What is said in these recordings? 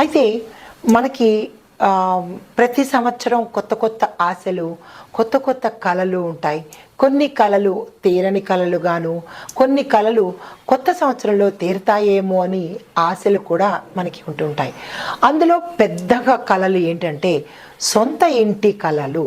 అయితే మనకి ప్రతి సంవత్సరం కొత్త కొత్త ఆశలు కొత్త కొత్త కళలు ఉంటాయి. కొన్ని కళలు తీరని కళలుగాను కొన్ని కళలు కొత్త సంవత్సరంలో తీరుతాయేమో అని ఆశలు కూడా మనకి ఉంటుంటాయి అందులో పెద్దగా కళలు ఏంటంటే సొంత ఇంటి కళలు.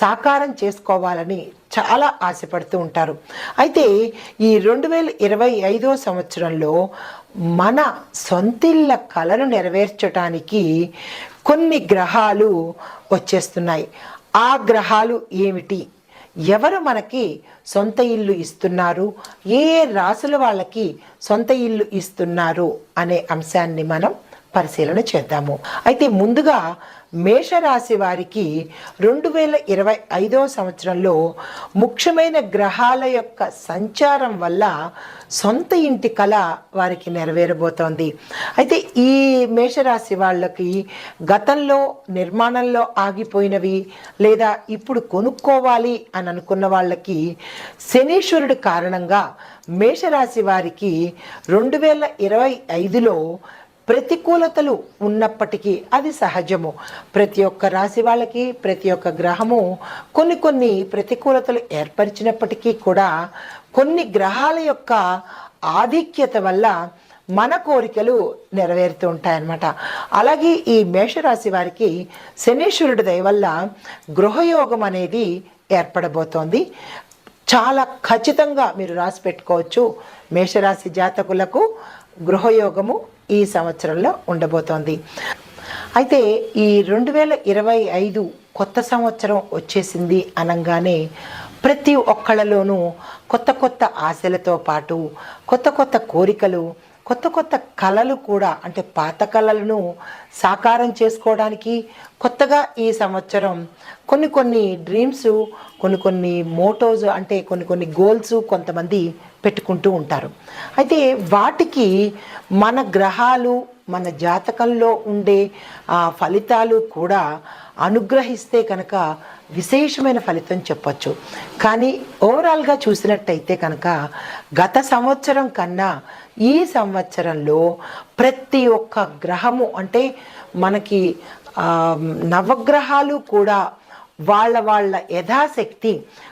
సాకారం చేసుకోవాలని చాలా ఆశపడుతూ ఉంటారు. అయితే ఈ రెండు వేల ఇరవై ఐదో సంవత్సరంలో మన సొంతిళ్ళ కళను నెరవేర్చడానికి కొన్ని గ్రహాలు వచ్చేస్తున్నాయి. ఆ గ్రహాలు ఏమిటి? ఎవరు మనకి సొంత ఇల్లు ఇస్తున్నారు? ఏ రాసుల వాళ్ళకి సొంత ఇల్లు ఇస్తున్నారు? అనే అంశాన్ని మనం పరిశీలన చేద్దాము. అయితే ముందుగా మేషరాశి వారికి రెండు వేల ఇరవై ఐదో సంవత్సరంలో ముఖ్యమైన గ్రహాల యొక్క సంచారం వల్ల సొంత ఇంటి కళ వారికి నెరవేరబోతోంది. అయితే ఈ మేషరాశి వాళ్ళకి గతంలో నిర్మాణంలో ఆగిపోయినవి లేదా ఇప్పుడు కొనుక్కోవాలి అని అనుకున్న వాళ్ళకి శనీశ్వరుడు కారణంగా మేషరాశి వారికి రెండు వేల ఇరవై ఐదులో ప్రతికూలతలు ఉన్నప్పటికీ అది సహజము. ప్రతి ఒక్క రాశి వాళ్ళకి ప్రతి ఒక్క గ్రహము కొన్ని కొన్ని ప్రతికూలతలు ఏర్పరిచినప్పటికీ కూడా కొన్ని గ్రహాల యొక్క ఆధిక్యత వల్ల మన కోరికలు నెరవేరుతూ ఉంటాయన్నమాట. అలాగే ఈ మేషరాశి వారికి శనీశ్వరుడి దయ వల్ల గృహయోగం అనేది ఏర్పడబోతోంది. చాలా ఖచ్చితంగా మీరు రాసి పెట్టుకోవచ్చు. మేషరాశి జాతకులకు గృహయోగము ఈ సంవత్సరంలో ఉండబోతోంది. అయితే ఈ రెండు వేల ఇరవై ఐదు కొత్త సంవత్సరం వచ్చేసింది అనగానే ప్రతి ఒక్కళ్ళలోనూ కొత్త కొత్త ఆశలతో పాటు కొత్త కొత్త కోరికలు కొత్త కొత్త కళలు కూడా అంటే పాత కళలను సాకారం చేసుకోవడానికి కొత్తగా ఈ సంవత్సరం కొన్ని కొన్ని డ్రీమ్స్ కొన్ని కొన్ని మోటోస్ అంటే కొన్ని కొన్ని గోల్స్ కొంతమంది పెట్టుకుంటూ ఉంటారు. అయితే వాటికి మన గ్రహాలు మన జాతకంలో ఉండే ఆ ఫలితాలు కూడా అనుగ్రహిస్తే కనుక విశేషమైన ఫలితం చెప్పచ్చు. కానీ ఓవరాల్గా చూసినట్టయితే కనుక గత సంవత్సరం కన్నా ఈ సంవత్సరంలో ప్రతి ఒక్క గ్రహము అంటే మనకి నవగ్రహాలు కూడా వాళ్ళ వాళ్ళ యథాశక్తి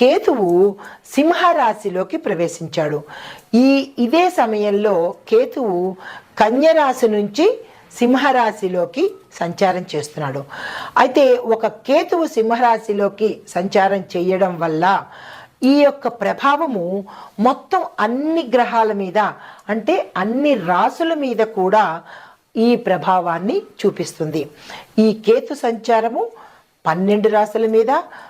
కేతువు సింహరాశిలోకి ప్రవేశించాడు. ఈ ఇదే సమయంలో కేతువు కన్యరాశి నుంచి సింహరాశిలోకి సంచారం చేస్తున్నాడు. అయితే ఒక కేతువు సింహరాశిలోకి సంచారం చేయడం వల్ల ఈ యొక్క ప్రభావము మొత్తం అన్ని గ్రహాల మీద అంటే అన్ని రాసుల మీద కూడా ఈ ప్రభావాన్ని చూపిస్తుంది. ఈ కేతు సంచారము పన్నెండు రాశుల మీద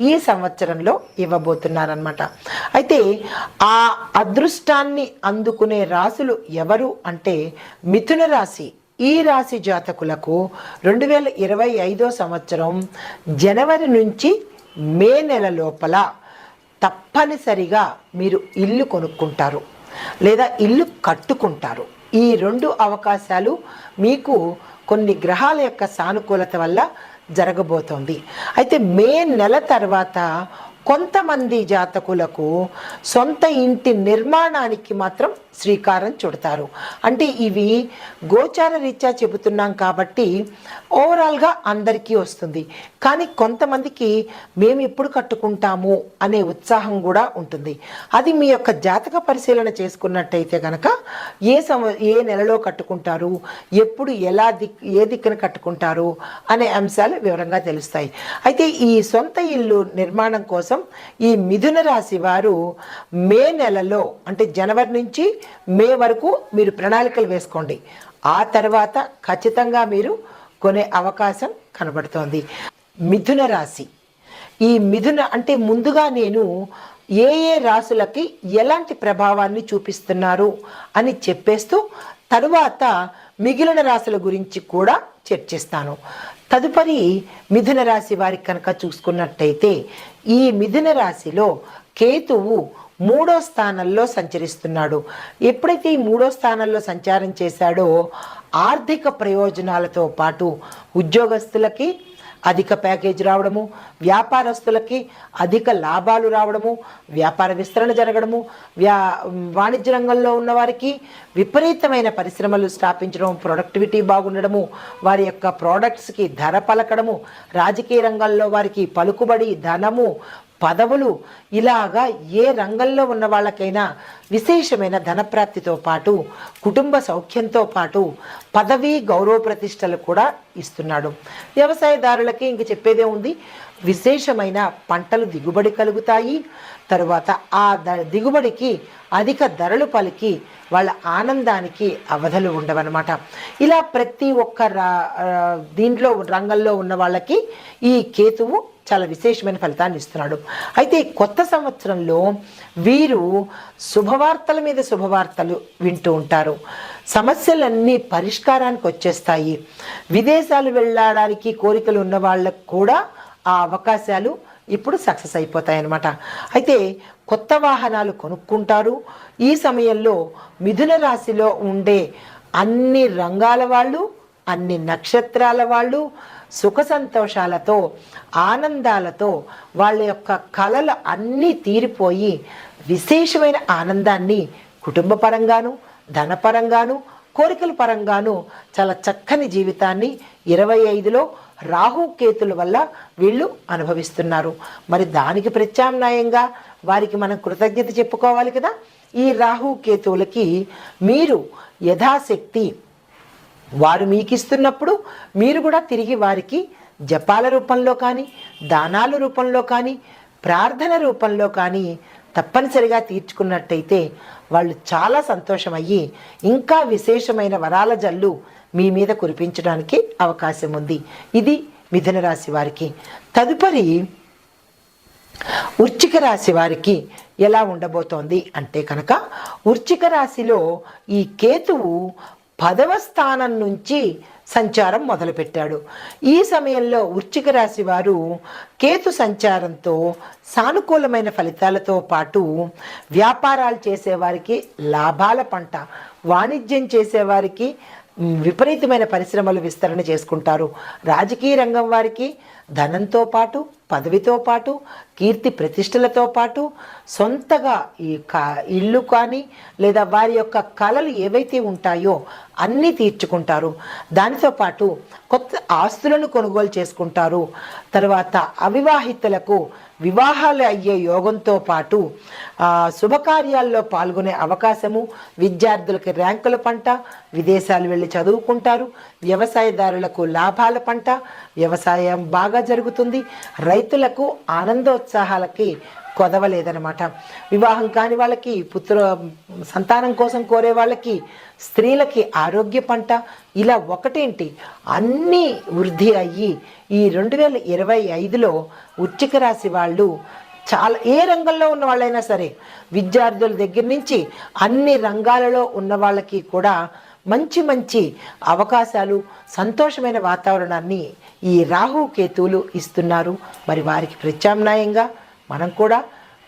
ఈ సంవత్సరంలో ఇవ్వబోతున్నారనమాట అయితే ఆ అదృష్టాన్ని అందుకునే రాశులు ఎవరు అంటే మిథున రాశి ఈ రాశి జాతకులకు రెండు వేల ఇరవై ఐదో సంవత్సరం జనవరి నుంచి మే నెల లోపల తప్పనిసరిగా మీరు ఇల్లు కొనుక్కుంటారు లేదా ఇల్లు కట్టుకుంటారు. ఈ రెండు అవకాశాలు మీకు కొన్ని గ్రహాల యొక్క సానుకూలత వల్ల జరగబోతోంది. అయితే మే నెల తర్వాత కొంతమంది జాతకులకు సొంత ఇంటి నిర్మాణానికి మాత్రం శ్రీకారం చుడతారు. అంటే ఇవి గోచార రీత్యా చెబుతున్నాం కాబట్టి ఓవరాల్గా అందరికీ వస్తుంది. కానీ కొంతమందికి మేము ఎప్పుడు కట్టుకుంటాము అనే ఉత్సాహం కూడా ఉంటుంది. అది మీ యొక్క జాతక పరిశీలన చేసుకున్నట్టయితే కనుక ఏ సమ ఏ నెలలో కట్టుకుంటారు ఎప్పుడు ఎలా దిక్ ఏ దిక్కున కట్టుకుంటారు అనే అంశాలు వివరంగా తెలుస్తాయి. అయితే ఈ సొంత ఇల్లు నిర్మాణం కోసం ఈ మిథున రాశి వారు మే నెలలో అంటే జనవరి నుంచి మే వరకు మీరు ప్రణాళికలు వేసుకోండి. ఆ తర్వాత ఖచ్చితంగా మీరు కొనే అవకాశం కనబడుతోంది. మిథున రాశి. ఈ మిథున అంటే ముందుగా నేను ఏ ఏ రాశులకి ఎలాంటి ప్రభావాన్ని చూపిస్తున్నారు అని చెప్పేస్తూ తరువాత మిగిలిన రాశుల గురించి కూడా చర్చిస్తాను. తదుపరి మిథున రాశి వారికి కనుక చూసుకున్నట్టయితే ఈ మిథున రాశిలో కేతువు మూడో స్థానంలో సంచరిస్తున్నాడు. ఎప్పుడైతే ఈ మూడో స్థానంలో సంచారం చేశాడో ఆర్థిక ప్రయోజనాలతో పాటు ఉద్యోగస్తులకి అధిక ప్యాకేజ్ రావడము వ్యాపారస్తులకి అధిక లాభాలు రావడము వ్యాపార విస్తరణ జరగడము వ్యా వాణిజ్య రంగంలో ఉన్న వారికి విపరీతమైన పరిశ్రమలు స్థాపించడం ప్రొడక్టివిటీ బాగుండడము వారి యొక్క ప్రోడక్ట్స్కి ధర పలకడము రాజకీయ రంగంలో వారికి పలుకుబడి ధనము పదవులు ఇలాగా ఏ రంగంలో ఉన్న వాళ్ళకైనా విశేషమైన ధనప్రాప్తితో పాటు కుటుంబ సౌఖ్యంతో పాటు పదవి గౌరవ ప్రతిష్టలు కూడా ఇస్తున్నాడు. వ్యవసాయదారులకి ఇంక చెప్పేదే ఉంది. విశేషమైన పంటలు దిగుబడి కలుగుతాయి. తరువాత ఆ ద దిగుబడికి అధిక ధరలు పలికి వాళ్ళ ఆనందానికి అవధులు ఉండవన్నమాట. ఇలా ప్రతి ఒక్క రా దీంట్లో రంగంలో ఉన్న వాళ్ళకి ఈ కేతువు చాలా విశేషమైన ఫలితాన్ని ఇస్తున్నాడు. అయితే కొత్త సంవత్సరంలో వీరు శుభవార్తల మీద శుభవార్తలు వింటూ ఉంటారు. సమస్యలన్నీ పరిష్కారానికి వచ్చేస్తాయి. విదేశాలు వెళ్ళడానికి కోరికలు ఉన్న వాళ్ళకు కూడా ఆ అవకాశాలు ఇప్పుడు సక్సెస్ అయిపోతాయి అన్నమాట అయితే కొత్త వాహనాలు కొనుక్కుంటారు. ఈ సమయంలో మిథున రాశిలో ఉండే అన్ని రంగాల వాళ్ళు అన్ని నక్షత్రాల వాళ్ళు సుఖ సంతోషాలతో ఆనందాలతో వాళ్ళ యొక్క కళలు అన్నీ తీరిపోయి విశేషమైన ఆనందాన్ని కుటుంబ పరంగాను ధనపరంగాను కోరికల పరంగాను చాలా చక్కని జీవితాన్ని ఇరవై ఐదులో రాహుకేతుల వల్ల వీళ్ళు అనుభవిస్తున్నారు. మరి దానికి ప్రత్యామ్నాయంగా వారికి మనం కృతజ్ఞత చెప్పుకోవాలి కదా? ఈ రాహుకేతువులకి మీరు యథాశక్తి వారు మీకు ఇస్తున్నప్పుడు మీరు కూడా తిరిగి వారికి జపాల రూపంలో కానీ దానాల రూపంలో కానీ ప్రార్థన రూపంలో కానీ తప్పనిసరిగా తీర్చుకున్నట్టయితే వాళ్ళు చాలా సంతోషమయ్యి ఇంకా విశేషమైన వరాల జల్లు మీ మీద కురిపించడానికి అవకాశం ఉంది. ఇది మిథున రాశి వారికి. తదుపరి ఉర్చిక రాశి వారికి ఎలా ఉండబోతోంది అంటే కనుక ఉర్చిక రాశిలో ఈ కేతువు పదవ స్థానం నుంచి సంచారం మొదలుపెట్టాడు. ఈ సమయంలో వృచ్చిక రాశి వారు కేతు సంచారంతో సానుకూలమైన ఫలితాలతో పాటు వ్యాపారాలు చేసేవారికి లాభాల పంట వాణిజ్యం చేసేవారికి విపరీతమైన పరిశ్రమలు విస్తరణ చేసుకుంటారు. రాజకీయ రంగం వారికి ధనంతో పాటు పదవితో పాటు కీర్తి ప్రతిష్టలతో పాటు సొంతగా ఈ కా ఇల్లు కానీ లేదా వారి యొక్క కళలు ఏవైతే ఉంటాయో అన్నీ తీర్చుకుంటారు. దానితో పాటు కొత్త ఆస్తులను కొనుగోలు చేసుకుంటారు. తర్వాత అవివాహితులకు వివాహాలు అయ్యే యోగంతో పాటు శుభకార్యాల్లో పాల్గొనే అవకాశము విద్యార్థులకి ర్యాంకుల పంట విదేశాలు వెళ్ళి చదువుకుంటారు వ్యవసాయదారులకు లాభాల పంట వ్యవసాయం బాగా జరుగుతుంది రైతులకు ఆనందోత్సాహాలకి కొదవలేదనమాట వివాహం కాని వాళ్ళకి పుత్ర సంతానం కోసం కోరే వాళ్ళకి స్త్రీలకి ఆరోగ్య పంట ఇలా ఒకటేంటి? అన్నీ వృద్ధి అయ్యి ఈ రెండు వేల ఇరవై ఐదులో ఉచ్చిక రాశి వాళ్ళు చాలా ఏ రంగంలో ఉన్న వాళ్ళైనా సరే విద్యార్థుల దగ్గర నుంచి అన్ని రంగాలలో ఉన్న వాళ్ళకి కూడా మంచి మంచి అవకాశాలు సంతోషమైన వాతావరణాన్ని ఈ రాహు కేతువులు ఇస్తున్నారు. మరి వారికి ప్రత్యామ్నాయంగా మనం కూడా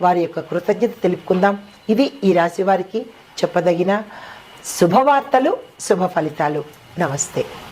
వారి యొక్క కృతజ్ఞత తెలుపుకుందాం. ఇది ఈ రాశి వారికి చెప్పదగిన శుభవార్తలు శుభ ఫలితాలు. నమస్తే.